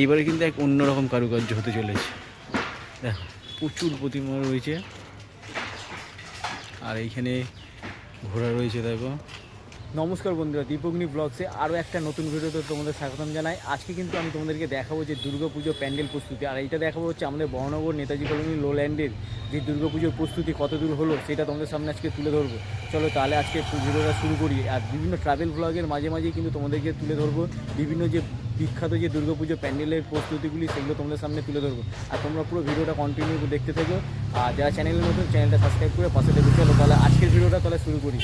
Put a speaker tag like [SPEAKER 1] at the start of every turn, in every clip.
[SPEAKER 1] এইবারে কিন্তু এক অন্যরকম কারুকার্য হতে চলেছে। দেখো, প্রচুর প্রতিমা রয়েছে। আর এইখানে ঘোরা রয়েছে, দেখো। নমস্কার বন্ধুরা, দীপগ্নি ব্লগসে আরও একটা নতুন ভিডিওতে তোমাদের স্বাগতম জানাই। আজকে কিন্তু আমি তোমাদেরকে দেখাবো যে দুর্গাপুজো প্যান্ডেল প্রস্তুতি। আর এইটা দেখাবো হচ্ছে আমাদের বহনগর নেতাজি কলোনি লোল্যান্ডের যে দুর্গাপুজোর প্রস্তুতি কত দূর হলো, সেটা তোমাদের সামনে আজকে তুলে ধরবো। চলো তাহলে আজকে ভিডিওটা শুরু করি। আর বিভিন্ন ট্রাভেল ব্লগের মাঝে মাঝেই কিন্তু তোমাদেরকে তুলে ধরবো। বিভিন্ন যে বিখ্যাত যে দুর্গাপুজো প্যান্ডেলের প্রস্তুতিগুলি সেগুলো তোমাদের সামনে তুলে ধরবো। আর তোমরা পুরো ভিডিওটা কন্টিনিউ দেখতে থাকো। আর যারা চ্যানেলের মতো চ্যানেলটা সাবস্ক্রাইব করে পাশে দেখে চলো তাহলে আজকের ভিডিওটা তাহলে শুরু করি।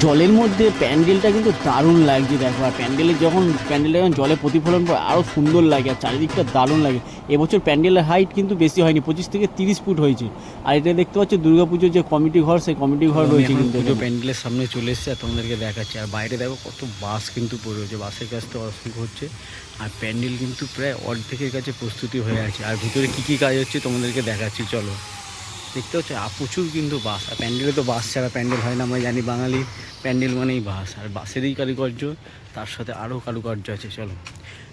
[SPEAKER 1] জলের মধ্যে প্যান্ডেলটা কিন্তু দারুণ লাগছে দেখো। আর প্যান্ডেলের যখন প্যান্ডেলটা যখন জলে প্রতিফলন করে আরও সুন্দর লাগে আর চারিদিকটা দারুণ লাগে। এবছর প্যান্ডেলের হাইট কিন্তু বেশি হয়নি পঁচিশ থেকে তিরিশ ফুট হয়েছে। আর এটা দেখতে পাচ্ছ দুর্গাপুজোর যে কমিটি ঘর সেই কমিটি ঘর রয়েছে কিন্তু পুজো প্যান্ডেলের সামনে চলে এসেছে আর তোমাদেরকে দেখাচ্ছি। আর বাইরে দেখো কত বাস কিন্তু পড়ে রয়েছে বাসের কাছ থেকে অসুখ হচ্ছে। আর প্যান্ডেল কিন্তু প্রায় অর্ধেকের কাছে প্রস্তুতি হয়ে আছে। আর ভিতরে কী কী কাজ হচ্ছে তোমাদেরকে দেখাচ্ছি চলো। দেখতে হচ্ছে প্রচুর কিন্তু বাস, আর প্যান্ডেলে তো বাস ছাড়া প্যান্ডেল হয় না, আমরা জানি বাঙালি, প্যান্ডেল মানেই বাস, আর বাসেরই কারুকার্য, তার সাথে আরও কারুকার্য আছে, চলো।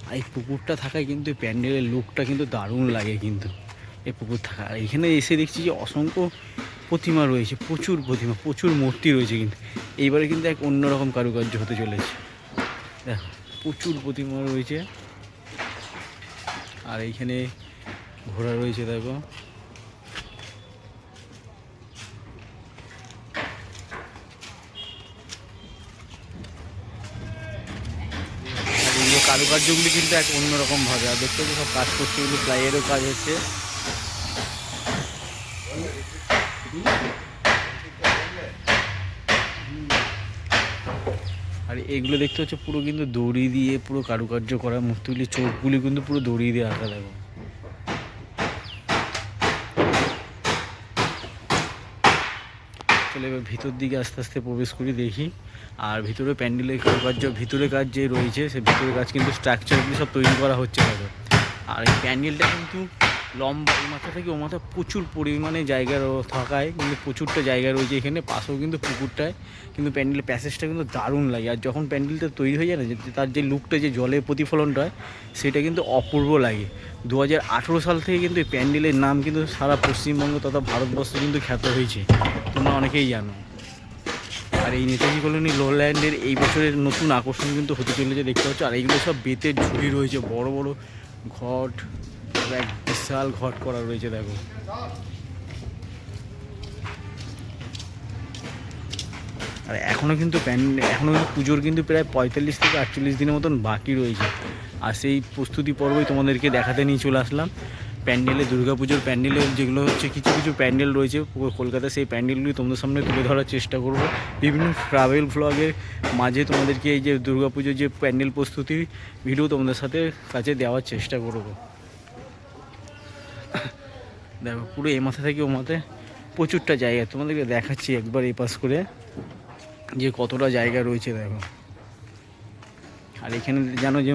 [SPEAKER 1] আর এই পুকুরটা থাকায় কিন্তু এই প্যান্ডেলের লুকটা কিন্তু দারুণ লাগে কিন্তু, এই পুকুর থাকা। আর এখানে এসে দেখছি যে অসংখ্য প্রতিমা রয়েছে, প্রচুর প্রতিমা, প্রচুর মূর্তি রয়েছে কিন্তু, এইবারে কিন্তু এক অন্যরকম কারুকার্য হতে চলেছে। দেখো, প্রচুর প্রতিমা রয়েছে। আর এইখানে ঘোড়া রয়েছে, দেখো। আর এইগুলো কারুকার্যগুলি কিন্তু এক অন্যরকম ভাবে আর দেখতে সব কাজ করছে এগুলো প্লাইয়েরও কাজ হচ্ছে। আর এগুলো দেখতে হচ্ছে পুরো কিন্তু দড়ি দিয়ে পুরো কারুকার্য করা, মূর্তিগুলি, চোখগুলি কিন্তু পুরো দড়ি দিয়ে আঁকা, দেখো। চলে এবার ভিতর দিকে আস্তে আস্তে প্রবেশ করি, দেখি। আর ভিতরে প্যান্ডেলের কারুকার্য, ভিতরে কাজ যে রয়েছে, সে ভিতরে কাজ কিন্তু স্ট্রাকচারগুলি সব তৈরি করা হচ্ছে আর এই প্যান্ডেলটা কিন্তু লম্বা, এই মাথা থেকে ও মাথা প্রচুর পরিমাণে জায়গা থাকায়, কিন্তু প্রচুরটা জায়গা রয়েছে এখানে, পাশেও কিন্তু পুকুরটায়, কিন্তু প্যান্ডেলের প্যাসেজটা কিন্তু দারুণ লাগে। আর যখন প্যান্ডেলটা তৈরি হয়ে যায় না তার যে লুকটা, যে জলের প্রতিফলনটা হয়, সেটা কিন্তু অপূর্ব লাগে। দু হাজার আঠেরো সাল থেকে কিন্তু এই প্যান্ডেলের নাম কিন্তু সারা পশ্চিমবঙ্গ তথা ভারতবর্ষে কিন্তু খ্যাত হয়েছে। তোমরা অনেকেই জানো। আর এই নেতাজি কলোনি লোল্যান্ডের এই বছরের নতুন আকর্ষণ কিন্তু হতে চলেছে, দেখতে পাচ্ছ। আর এইগুলো সব বেতের ঝুড়ি রয়েছে, বড় বড় ঘট এক বিশাল ঘট করা রয়েছে, দেখো। আর এখনও কিন্তু প্যান এখনও কিন্তু পুজোর কিন্তু প্রায় পঁয়তাল্লিশ থেকে আটচল্লিশ দিনের মতন বাকি রয়েছে। আর সেই প্রস্তুতি পর্বই তোমাদেরকে দেখাতে নিয়ে চলে আসলাম। প্যান্ডেলে, দুর্গাপুজোর প্যান্ডেলে যেগুলো হচ্ছে কিছু কিছু প্যান্ডেল রয়েছে কলকাতায় সেই প্যান্ডেলগুলি তোমাদের সামনে তুলে ধরার চেষ্টা করব। বিভিন্ন ট্রাভেল ভ্লগের মাঝে তোমাদেরকে এই যে দুর্গাপুজোর যে প্যান্ডেল প্রস্তুতির ভিডিও তোমাদের সাথে কাছে দেওয়ার চেষ্টা করব। দেখো, পুরো এ মাথা থেকে ও মাথায় প্রচুরটা জায়গা। তোমাদেরকে দেখাচ্ছি একবার এই পাশ করে যে কতটা জায়গা রয়েছে, দেখো। আর এখানে জানো যে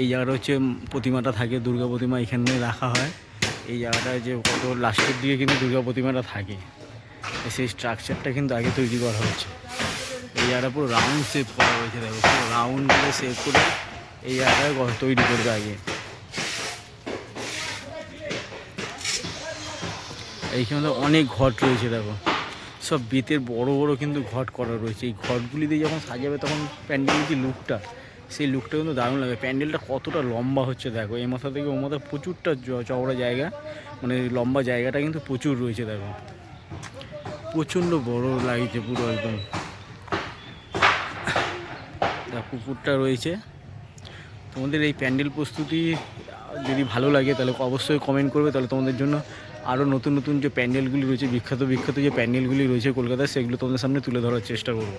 [SPEAKER 1] এই জায়গাটা হচ্ছে প্রতিমাটা থাকে, দুর্গা প্রতিমা এখানে রাখা হয়। এই জায়গাটা যে কত লাস্টের দিকে কিন্তু দুর্গা প্রতিমাটা থাকে। সেই স্ট্রাকচারটা কিন্তু আগে তৈরি করা হচ্ছে এই জায়গাটা পুরো রাউন্ড শেপ করা হয়েছে, দেখো। পুরো রাউন্ড করে শেপ করে এই জায়গাটা তৈরি করবে আগে। এইখানে অনেক ঘট রয়েছে, দেখো। সব বেতের বড় বড় কিন্তু ঘট করা রয়েছে। এই ঘটগুলি দিয়ে যখন সাজাবে তখন প্যান্ডেলের যে লুকটা, সেই লুকটা কিন্তু দারুণ লাগে প্যান্ডেলটা কতটা লম্বা হচ্ছে, দেখো। এই মাথা থেকে ও মাথা প্রচুরটা চওড়া জায়গা। মানে লম্বা জায়গাটা কিন্তু প্রচুর রয়েছে, দেখো। প্রচণ্ড বড় লাগছে পুরো একদম। পুকুরটা রয়েছে। তোমাদের এই প্যান্ডেল প্রস্তুতি যদি ভালো লাগে, তাহলে অবশ্যই কমেন্ট করবে। তাহলে তোমাদের জন্য আরও নতুন নতুন যে প্যান্ডেলগুলি রয়েছে, বিখ্যাত বিখ্যাত যে প্যান্ডেলগুলি রয়েছে কলকাতায়, সেগুলো তোমাদের সামনে তুলে ধরার চেষ্টা করব।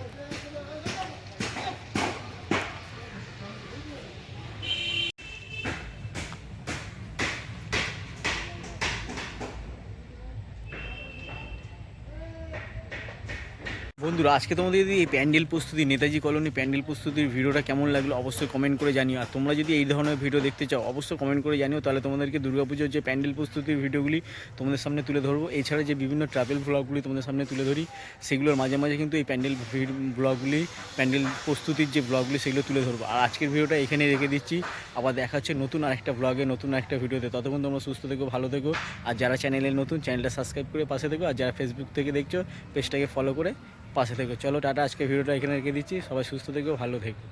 [SPEAKER 1] বন্ধুরা, আজকে তোমাদের যদি এই প্যান্ডেল প্রস্তুতি, নেতাজি কলোনি প্যান্ডেল প্রস্তুতির ভিডিওটা কেমন লাগল অবশ্যই কমেন্ট করে জানিও। আর তোমরা যদি এই ধরনের ভিডিও দেখতে চাও, অবশ্যই কমেন্ট করে জানিও, তাহলে তোমাদেরকে দুর্গাপুজোর যে প্যান্ডেল প্রস্তুতির ভিডিওগুলি তোমাদের সামনে তুলে ধরবো। এছাড়া যে বিভিন্ন ট্রাভেল ব্লগগুলি তোমাদের সামনে তুলে ধরি, সেগুলোর মাঝে মাঝে কিন্তু এই প্যান্ডেল ব্লগগুলি প্যান্ডেল প্রস্তুতির যে ব্লগগুলি সেগুলো তুলে ধরবো। আর আজকের ভিডিওটা এখানে রেখে দিচ্ছি। আবার দেখা হচ্ছে নতুন আরেকটা ব্লগে নতুন আরেকটা ভিডিওতে। ততক্ষণ তোমরা সুস্থ থেকো, ভালো থেকো। আর যারা চ্যানেলে নতুন চ্যানেলটা সাবস্ক্রাইব করে পাশে থেকো। আর যারা ফেসবুক থেকে দেখছ পেজটাকে ফলো করে পাশে থেকো। চলো টাটা আজকে ভিডিওটা এখানে রেখে দিচ্ছি। সবাই সুস্থ থেকো ভালো থেকো।